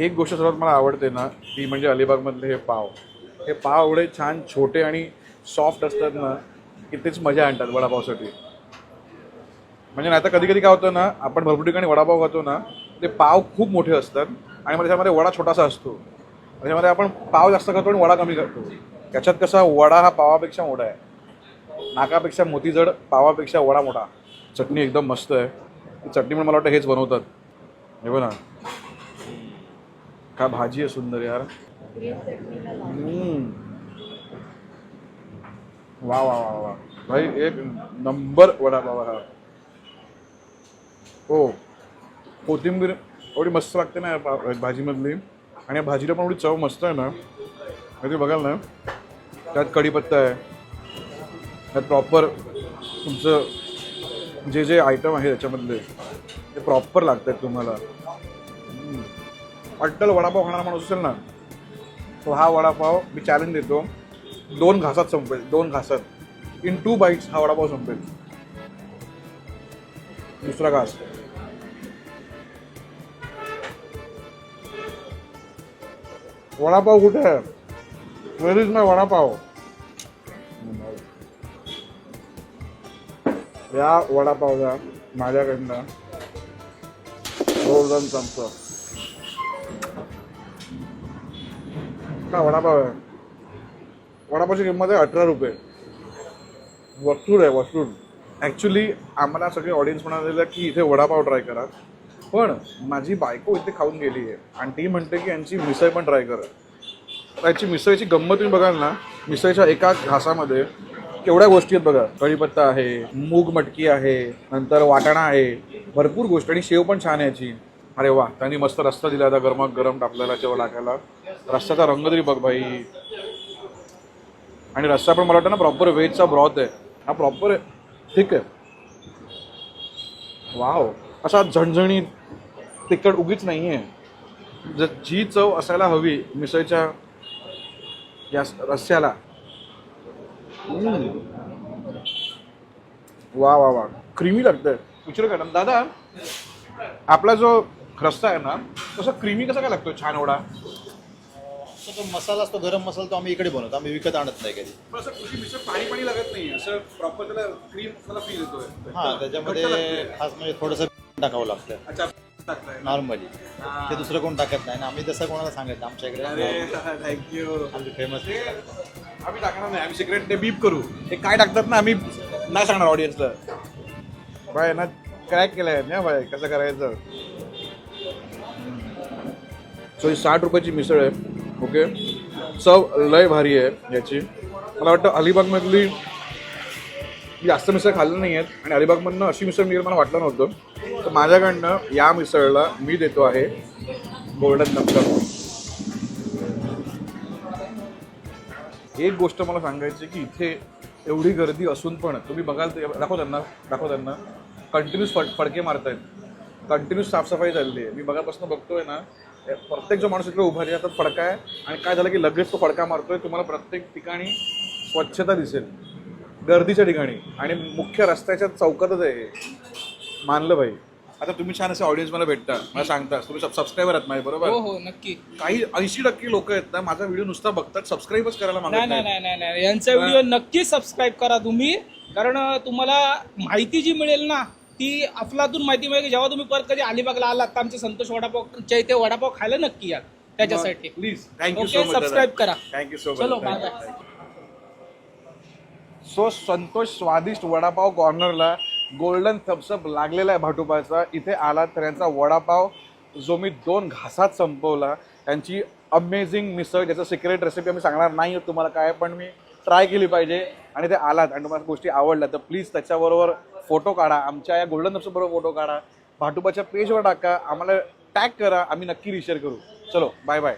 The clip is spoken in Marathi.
एक गोष्ट सर्वात मला आवडते ना ती म्हणजे अलिबागमधले हे पाव. हे पाव एवढे छान छोटे आणि सॉफ्ट असतात ना की तेच मजा आणतात वडापावसाठी. म्हणजे नाही तर कधी कधी काय होतं ना आपण भरपूर ठिकाणी वडापाव खातो ना ते पाव खूप मोठे असतात आणि मग त्याच्यामध्ये वडा छोटासा असतो. त्याच्यामध्ये आपण पाव जास्त खातो आणि वडा कमी करतो त्याच्यात कसा वडा हा पावापेक्षा मोठा आहे. नाकापेक्षा मोती जड पावापेक्षा वडा मोठा. चटणी एकदम मस्त आहे. ती चटणी पण मला वाटतं हेच बनवतात. हे बघ ना. काय भाजी आहे सुंदर यार? वा वा वा वा. भाई एक नंबर वडापाव हा. हो. कोथिंबीर एवढी मस्त लागते ना भाजीमधली. आणि या भाजीला पण एवढी चव मस्त आहे ना. म्हणजे बघाल ना. त्यात कढीपत्ता आहे. त्यात प्रॉपर तुमचं जे जे आयटम आहे त्याच्यामधले ते प्रॉपर लागतात तुम्हाला. अट्टल वडापाव खाणारा माणूस असेल ना तो हा वडापाव मी चॅलेंज देतो. दोन घासात संपेल दोन घासात. इन टू बाईट्स हा वडापाव संपेल. दुसरा घास. वडापाव कुठे आहे? Where is my vada pav? या वडापावला माझ्याकडनं. गोल्डन चमचा का वडापाव आहे? वडापावची किंमत आहे अठरा रुपये. वस्तूर आहे वस्तूर. ॲक्च्युली आम्हाला सगळे ऑडियन्स म्हणालेलं की इथे वडापाव ट्राय करा. पण माझी बायको इथे खाऊन गेली आहे. आणि ती म्हणते की यांची मिसळ पण ट्राय करा. याची मिसळीची गंमत तुम्ही बघाल ना मिसळच्या एका घासामध्ये केवढ्या गोष्टी आहेत बघा. कढीपत्ता आहे मूग मटकी आहे नंतर वाटाणा आहे. भरपूर गोष्ट आणि शेव पण छान आहे याची. अरे वा त्यांनी मस्त रस्ता दिला आता गरमात गरम टाकलेला शेव टाकायला रस्त्याचा रंग तरी बघ भाई आणि रस्ता पण मला वाटतं ना प्रॉपर व्हेजचा ब्रॉथ आहे. हा प्रॉपर आहे. ठीक आहे. वाव. असा झणझणीत तिखट उगीच नाही आहे जर जी चव असायला हवी मिसळच्या या रस्त्याला. रस्स्याला वा वा वा क्रीमी लागतंय. विचारू का? दादा आपला जो रस्सा आहे ना तसा क्रीमी कसा काय लागतोय छान एवढा? तो जो मसाला असतो गरम मसाला तो आम्ही इकडे बनवतो आम्ही विकत आणत नाही कधी. पण असं कृषी पाणी पाणी लागत नाही असं प्रॉपर त्याला क्रीम फील येतोय. हा त्याच्यामध्ये खास म्हणजे थोडंसं टाकावं लागतं अच्छा टाकताय. नॉर्मली. हा. ते दुसरं कोण टाकत नाही आणि आम्ही तसं कोणाला सांगत नाही आमच्या अरे इकडे थँक्यू आमची फेमस आम्ही टाकणार नाही आम्ही सिक्रेट ते बीप करू. ते काय टाकतात ना आम्ही नाही सांगणार ऑडियन्सला बाय ना क्रॅक केलंय ना बाय कसं करायचं? सो ही साठ रुपयाची मिसळ आहे. ओके चव लय भारी आहे याची. मला वाटतं अलिबागमधली जास्त मिसळ खाल्ली नाही आहेत. आणि अलिबागमधनं अशी मिसळ मिळेल मला वाटलं नव्हतं. तर माझ्याकडनं या मिसळला मी देतो आहे गोल्डन नंबर एक गोष्ट मला सांगायची की इथे एवढी गर्दी असून पण तुम्ही बघाल ते दाखव त्यांना दाखव त्यांना. कंटिन्यूस फड फडके मारतायत. कंटिन्यूस साफसफाई चालली आहे. मी बघापासून बघतोय ना प्रत्येक जो माणूस इकडे उभा आहे त्यात फडका आहे. आणि काय झालं की लगेच तो फडका मारतोय तुम्हाला प्रत्येक ठिकाणी स्वच्छता दिसेल. गर्दीच्या ठिकाणी. आणि मुख्य रस्त्याच्या चौकातच आहे. मानलं भाई आता तुम्ही छान असे ऑडियन्स मला भेटता मला सांगता तुम्ही सबस्क्रायबर आहात माझे बरोबर? हो हो नक्की. काही ऐंशी टक्के लोक आहेत ना माझा व्हिडिओ नुसता बघतात सबस्क्राईबच करायला नाही मागत नाही नाही नाही नाही नाही. यांचा व्हिडिओ नक्की सबस्क्राईब करा तुम्ही. कारण तुम्हाला माहिती जी मिळेल ना ती अफलातून माहिती मिळेल की जेव्हा तुम्ही परत कधी अलिबागला आलात तर आमचे संतोष वडापावच्या इथे वडापाव खायला नक्की या. त्याच्यासाठी. Please thank you so much subscribe करा. थँक्यू सो चलो much bye bye so Santosh Swadisht vada pav कॉर्नरला golden Thums Up लागलेला आहे भाटुपाचा. इथे आला तर यांचा वडापाव जो मी दोन घासात संपवला त्यांची अमेझिंग मिसळ ज्याचं सिक्रेट रेसिपी आम्ही सांगणार नाही तुम्हाला काय पण मी ट्राय केली पाहिजे. आणि ते आलात आणि तुम्हाला गोष्टी आवडल्या तर प्लीज त्याच्याबरोबर फोटो काढा आमच्या या गोल्डन बरोबर फोटो काढा भाटुबाच्या पेजवर टाका आम्हाला टॅग करा आम्ही नक्की रिशेअर करू. चलो बाय बाय